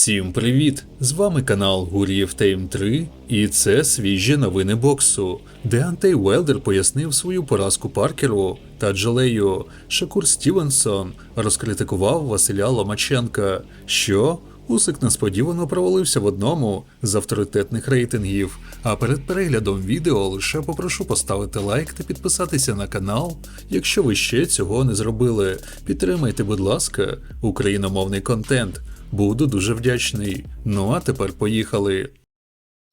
Всім привіт! З вами канал Гур'єв Тейм 3, і це свіжі новини боксу, де Антей Уелдер пояснив свою поразку Паркеру та Джалею. Шакур Стівенсон розкритикував Василя Ломаченка, що Усик несподівано провалився в одному з авторитетних рейтингів. А перед переглядом відео лише попрошу поставити лайк та підписатися на канал, якщо ви ще цього не зробили. Підтримайте, будь ласка, україномовний контент. Буду дуже вдячний. Ну а тепер поїхали.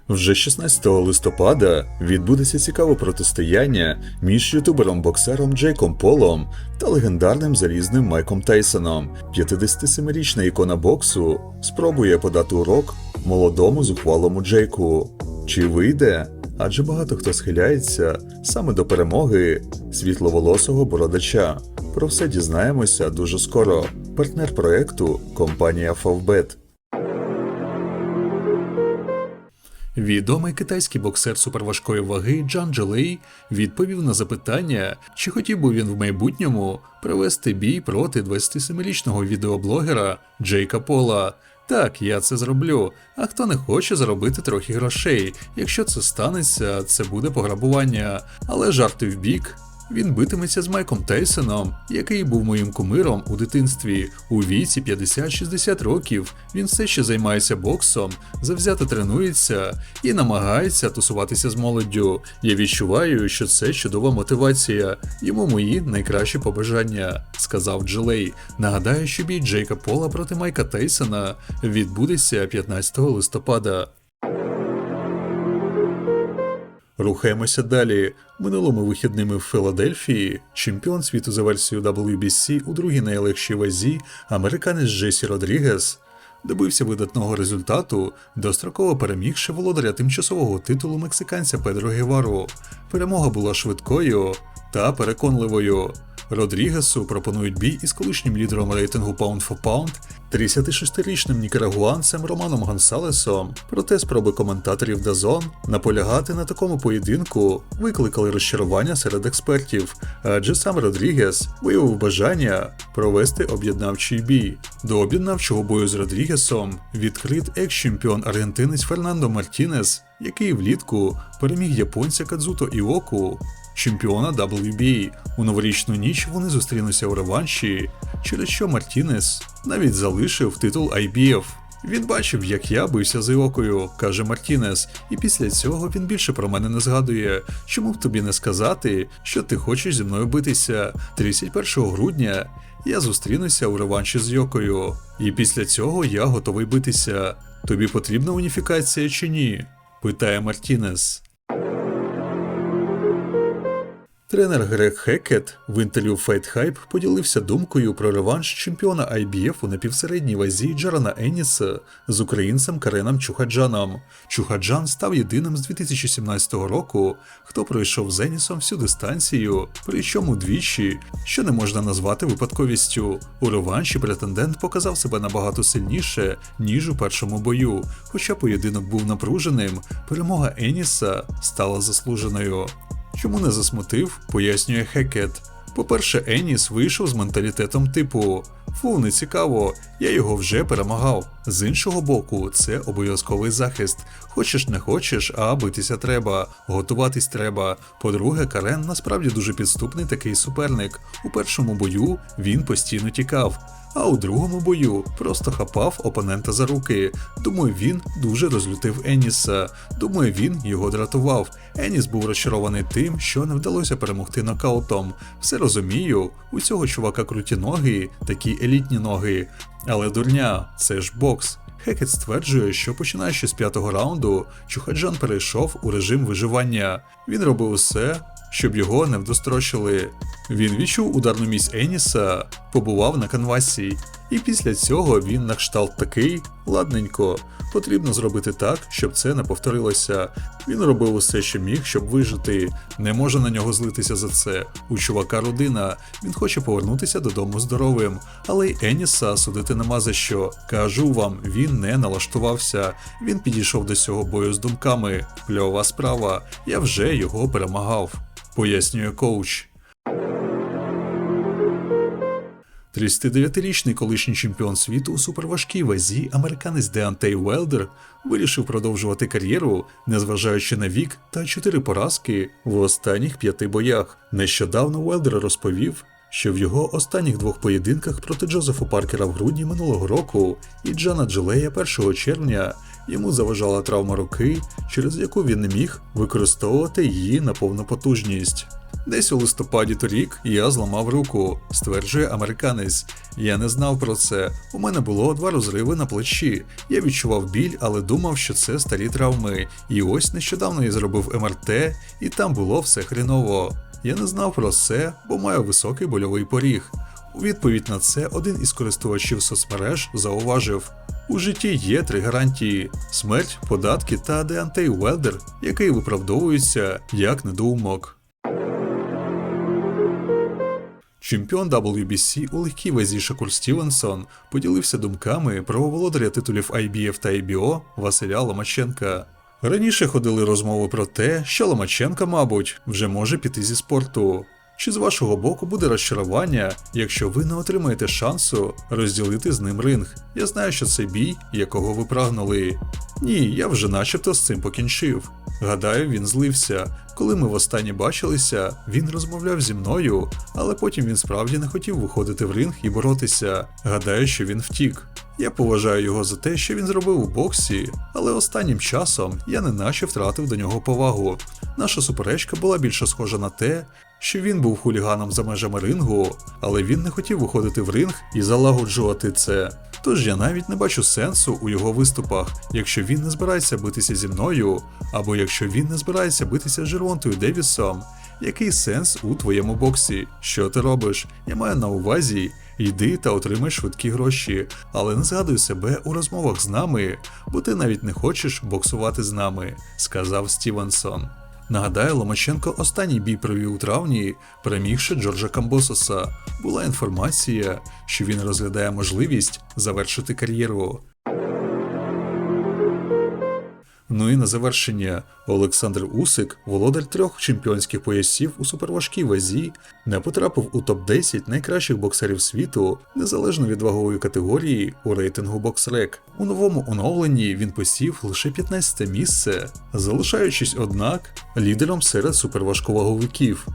Вже 16 листопада відбудеться цікаве протистояння між ютубером-боксером Джейком Полом та легендарним залізним Майком Тайсоном. 57-річна ікона боксу спробує подати урок молодому зухвалому Джейку. Чи вийде? Адже багато хто схиляється саме до перемоги світловолосого бородача. Про все дізнаємося дуже скоро. Партнер проекту компанія Favbet. Відомий китайський боксер суперважкої ваги Джан Джелей відповів на запитання, чи хотів би він в майбутньому провести бій проти 27-річного відеоблогера Джейка Пола. Так, я це зроблю. А хто не хоче заробити трохи грошей? Якщо це станеться, це буде пограбування. Але жарти в бік. Він битиметься з Майком Тейсоном, який був моїм кумиром у дитинстві. У віці 50-60 років він все ще займається боксом, завзято тренується і намагається тусуватися з молоддю. Я відчуваю, що це чудова мотивація. Йому мої найкращі побажання, сказав Джилей. Нагадаю, що бій Джейка Пола проти Майка Тейсона відбудеться 15 листопада. Рухаємося далі. Минулими вихідними в Філадельфії чемпіон світу за версією WBC у другій найлегшій вазі американець Джесі Родрігес добився видатного результату, достроково перемігши володаря тимчасового титулу мексиканця Педро Гевару. Перемога була швидкою та переконливою. Родрігесу пропонують бій із колишнім лідером рейтингу Pound for Pound, 36-річним нікарагуанцем Романом Гонсалесом. Проте спроби коментаторів Дазон наполягати на такому поєдинку викликали розчарування серед експертів, адже сам Родрігес виявив бажання провести об'єднавчий бій. До об'єднавчого бою з Родрігесом відкрит екс-чемпіон аргентинець Фернандо Мартінес, який влітку переміг японця Кадзуто Іоку чемпіона WBA. У новорічну ніч вони зустрінуться у реванші, через що Мартінес навіть залишив титул IBF. Він бачив, як я бився з Іокою, каже Мартінес, і після цього він більше про мене не згадує. Чому б тобі не сказати, що ти хочеш зі мною битися? 31 грудня я зустрінуся у реванші з Йокою, і після цього я готовий битися. Тобі потрібна уніфікація чи ні? питає Мартінес. Тренер Грег Хекет в інтерв'ю Fight Hype поділився думкою про реванш чемпіона IBF у напівсередній вазі Джарана Еніса з українцем Кареном Чухаджаном. Чухаджан став єдиним з 2017 року, хто пройшов з Енісом всю дистанцію, причому двічі, що не можна назвати випадковістю. У реванші претендент показав себе набагато сильніше, ніж у першому бою. Хоча поєдинок був напруженим, перемога Еніса стала заслуженою. Чому не засмутив, пояснює Хекет. По-перше, Еніс вийшов з менталітетом типу Фу, не цікаво, я його вже перемагав. З іншого боку, це обов'язковий захист. Хочеш не хочеш, а битися треба, готуватись треба. По-друге, Карен насправді дуже підступний такий суперник. У першому бою він постійно тікав. А у другому бою просто хапав опонента за руки. Думаю, він дуже розлютив Еніса. Думаю, він його дратував. Еніс був розчарований тим, що не вдалося перемогти нокаутом. Все розумію, у цього чувака круті ноги, такі елітні ноги. Але дурня, це ж бокс. Хекет стверджує, що починаючи з п'ятого раунду, Чухаджан перейшов у режим виживання. Він робив усе, щоб його не вдострочили. Він відчув ударну міць Еніса, побував на канвасі, і після цього він на кшталт такий ладненько. Потрібно зробити так, щоб це не повторилося. Він робив усе, що міг, щоб вижити. Не може на нього злитися за це. У чувака родина. Він хоче повернутися додому здоровим. Але й Еніса судити нема за що. Кажу вам, він не налаштувався. Він підійшов до цього бою з думками. Кльова справа. Я вже його перемагав. Пояснює коуч. 39-річний колишній чемпіон світу у суперважкій вазі американець Деантей Уелдер вирішив продовжувати кар'єру, незважаючи на вік та чотири поразки в останніх п'яти боях. Нещодавно Уелдер розповів, що в його останніх двох поєдинках проти Джозефа Паркера в грудні минулого року і Джана Джилея 1 червня йому заважала травма руки, через яку він не міг використовувати її на повну потужність. Десь у листопаді торік я зламав руку, стверджує американець. Я не знав про це. У мене було два розриви на плечі. Я відчував біль, але думав, що це старі травми. І ось нещодавно я зробив МРТ, і там було все хріново. Я не знав про це, бо маю високий больовий поріг. У відповідь на це один із користувачів соцмереж зауважив: у житті є три гарантії: смерть, податки та Деантей Уелдер, який виправдовується як недоумок. Чемпіон WBC у легкій вазі Шакур Стівенсон поділився думками про володаря титулів IBF та IBO Василя Ломаченка. Раніше ходили розмови про те, що Ломаченка, мабуть, вже може піти зі спорту. Чи з вашого боку буде розчарування, якщо ви не отримаєте шансу розділити з ним ринг? Я знаю, що це бій, якого ви прагнули. Ні, я вже начебто з цим покінчив. Гадаю, він злився. Коли ми востаннє бачилися, він розмовляв зі мною, але потім він справді не хотів виходити в ринг і боротися. Гадаю, що він втік. Я поважаю його за те, що він зробив у боксі, але останнім часом я неначе втратив до нього повагу. Наша суперечка була більше схожа на те, що він був хуліганом за межами рингу, але він не хотів виходити в ринг і залагоджувати це. Тож я навіть не бачу сенсу у його виступах, якщо він не збирається битися зі мною, або якщо він не збирається битися з Жервонтою Девісом. Який сенс у твоєму боксі? Що ти робиш? Я маю на увазі, йди та отримай швидкі гроші, але не згадуй себе у розмовах з нами, бо ти навіть не хочеш боксувати з нами, сказав Стівенсон. Нагадаю, Ломаченко останній бій провів у травні, перемігши Джорджа Камбососа. Була інформація, що він розглядає можливість завершити кар'єру. Ну і на завершення Олександр Усик, володар трьох чемпіонських поясів у суперважкій вазі, не потрапив у топ-10 найкращих боксерів світу, незалежно від вагової категорії у рейтингу BoxRec. У новому оновленні він посів лише 15 місце, залишаючись, однак, лідером серед суперважковаговиків.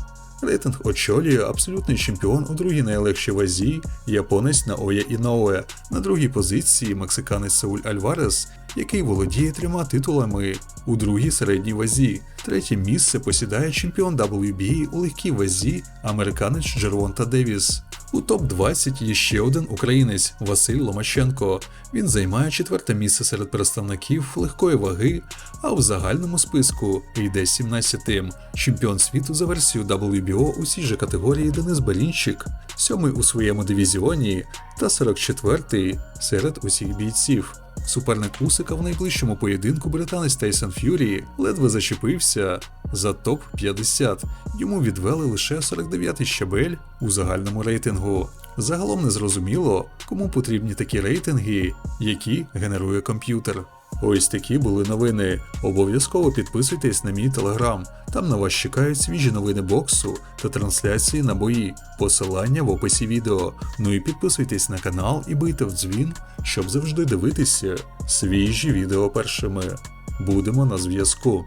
Рейтинг очолює абсолютний чемпіон у другій найлегшій вазі, японець Наоя Іноуе, на другій позиції мексиканець Сауль Альварес, який володіє трьома титулами у другій середній вазі. Третє місце посідає чемпіон WBA у легкій вазі, американець Джервонта Девіс. У топ-20 є ще один українець Василь Ломаченко. Він займає четверте місце серед представників легкої ваги, а в загальному списку йде 17-тим. Чемпіон світу за версією WBO у цій же категорії Денис Барінчик, сьомий у своєму дивізіоні та 44-й серед усіх бійців. Суперник Усика в найближчому поєдинку британець Тейсон Ф'юрі ледве зачепився за топ-50. Йому відвели лише 49-й щабель у загальному рейтингу. Загалом не зрозуміло, кому потрібні такі рейтинги, які генерує комп'ютер. Ось такі були новини. Обов'язково підписуйтесь на мій телеграм. Там на вас чекають свіжі новини боксу та трансляції на бої. Посилання в описі відео. Ну і підписуйтесь на канал і бийте в дзвін, щоб завжди дивитися свіжі відео першими. Будемо на зв'язку.